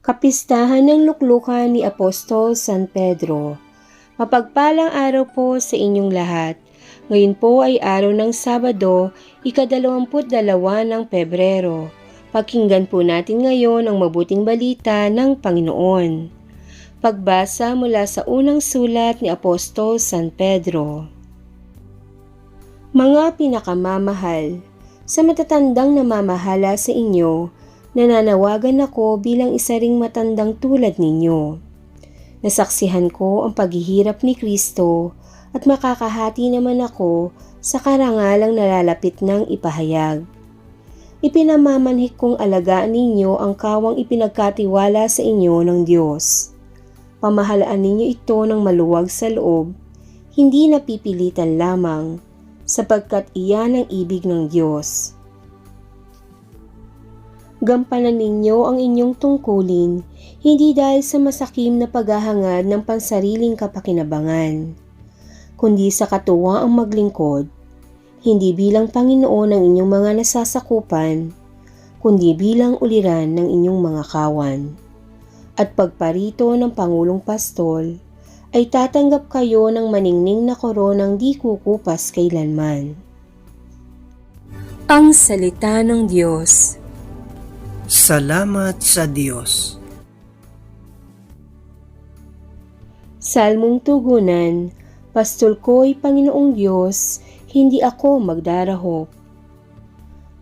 Kapistahan ng luklukan ni Apostol San Pedro. Mapagpalang araw po sa inyong lahat. Ngayon po ay araw ng Sabado, ikadalawamput dalawa ng Pebrero. Pakinggan po natin ngayon ang mabuting balita ng Panginoon. Pagbasa mula sa unang sulat ni Apostol San Pedro. Mga pinakamamahal, sa matatandang namamahala sa inyo, nananawagan ako bilang isa ring matandang tulad ninyo. Nasaksihan ko ang paghihirap ni Kristo at makakahati naman ako sa karangalang nalalapit ng ipahayag. Ipinamamanhik kong alagaan ninyo ang kawang ipinagkatiwala sa inyo ng Diyos. Pamahalaan ninyo ito ng maluwag sa loob, hindi napipilitan lamang, sapagkat iyan ang ibig ng Diyos. Gampanan ninyo ang inyong tungkulin, hindi dahil sa masakim na paghahangad ng pansariling kapakinabangan, kundi sa katuwa ang maglingkod, hindi bilang Panginoon ng inyong mga nasasakupan, kundi bilang uliran ng inyong mga kawan. At pagparito ng Pangulong Pastol, ay tatanggap kayo ng maningning na koronang di kukupas kailanman. Ang Salita ng Diyos Salamat sa Diyos. Salmong Tugunan, Pastol ko'y Panginoong Diyos, hindi ako magdarahop.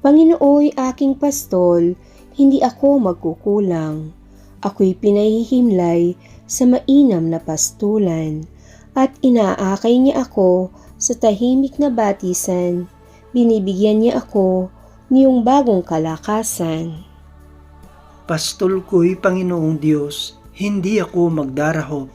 Panginooy aking pastol, hindi ako magkukulang. Ako'y pinahihimlay sa mainam na pastulan, at inaakay niya ako sa tahimik na batisan. Binibigyan niya ako niyong bagong kalakasan. Pastol ko'y Panginoong Diyos, hindi ako magdarahop.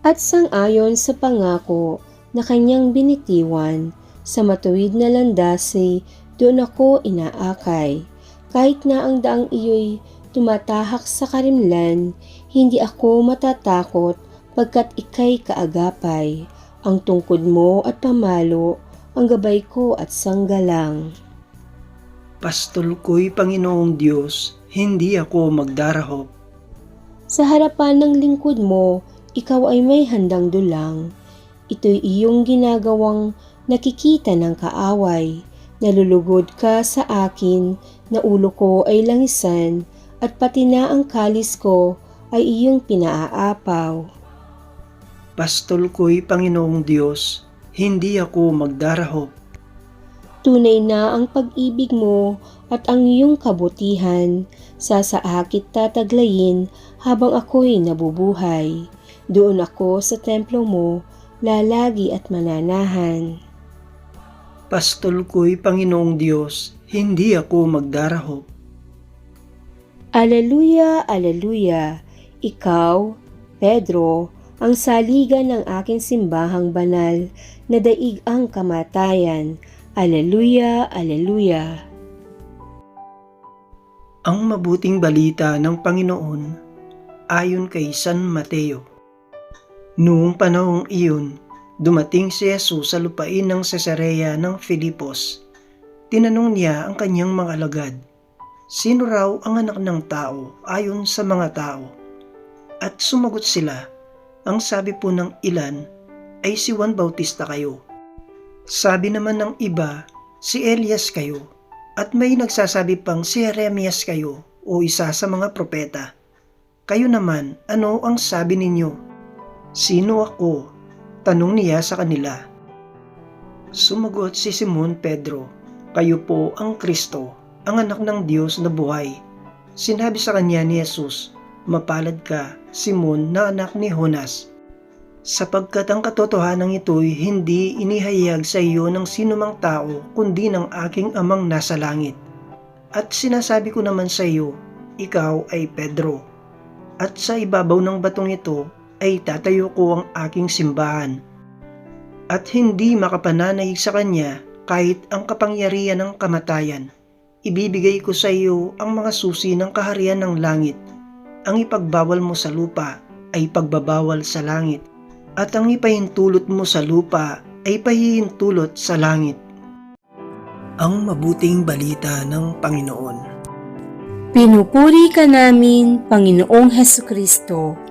at sang-ayon sa pangako na kanyang binitiwan sa matuwid na landasi doon ako inaakay. Kahit na ang daang iyo'y tumatahak sa karimlan, hindi ako matatakot pagkat ikay kaagapay. Ang tungkod mo at pamalo, ang gabay ko at sanggalang. Pastol ko'y Panginoong Diyos, hindi ako magdarahop. Sa harapan ng lingkod mo, ikaw ay may handang dulang. Ito'y iyong ginagawang nakikita ng kaaway. Nalulugod ka sa akin na ulo ko ay langisan at pati na ang kalis ko ay iyong pinaaapaw. Pastol ko'y Panginoong Diyos, hindi ako magdarahop. Tunay na ang pag-ibig mo at ang iyong kabutihan sa saakit tataglayin habang ako'y nabubuhay. Doon ako sa templo mo, lalagi at mananahan. Pastol ko'y Panginoong Diyos, hindi ako magdarahop. Aleluya, aleluya, ikaw, Pedro, ang saligan ng aking simbahang banal na daig ang kamatayan. Aleluya, aleluya. Ang mabuting balita ng Panginoon ayon kay San Mateo. Noong panahong iyon, dumating si Jesus sa lupain ng Cesarea ng Filipos. Tinanong niya ang kanyang mga alagad, Sino raw ang anak ng tao ayon sa mga tao? At sumagot sila, ang sabi po ng ilan ay si Juan Bautista kayo. Sabi naman ng iba, si Elias kayo. At may nagsasabi pang si Jeremias kayo o isa sa mga propeta. Kayo naman, ano ang sabi ninyo? Sino ako? Tanong niya sa kanila. Sumagot si Simon Pedro, Kayo po ang Kristo, ang anak ng Diyos na buhay. Sinabi sa kanya ni Jesus, Mapalad ka, Simon na anak ni Jonas, sapagkat ang katotohanan ito'y hindi inihayag sa iyo ng sinumang tao kundi ng aking amang nasa langit. At sinasabi ko naman sa iyo, ikaw ay Pedro. At sa ibabaw ng batong ito ay tatayo ko ang aking simbahan. At hindi makapananay sa kanya kahit ang kapangyarihan ng kamatayan. Ibibigay ko sa iyo ang mga susi ng kaharian ng langit. Ang ipagbawal mo sa lupa ay pagbabawal sa langit at ang ipahintulot mo sa lupa ay pahihintulot sa langit. Ang mabuting balita ng Panginoon. Pinupuri ka namin, Panginoong Heso Kristo.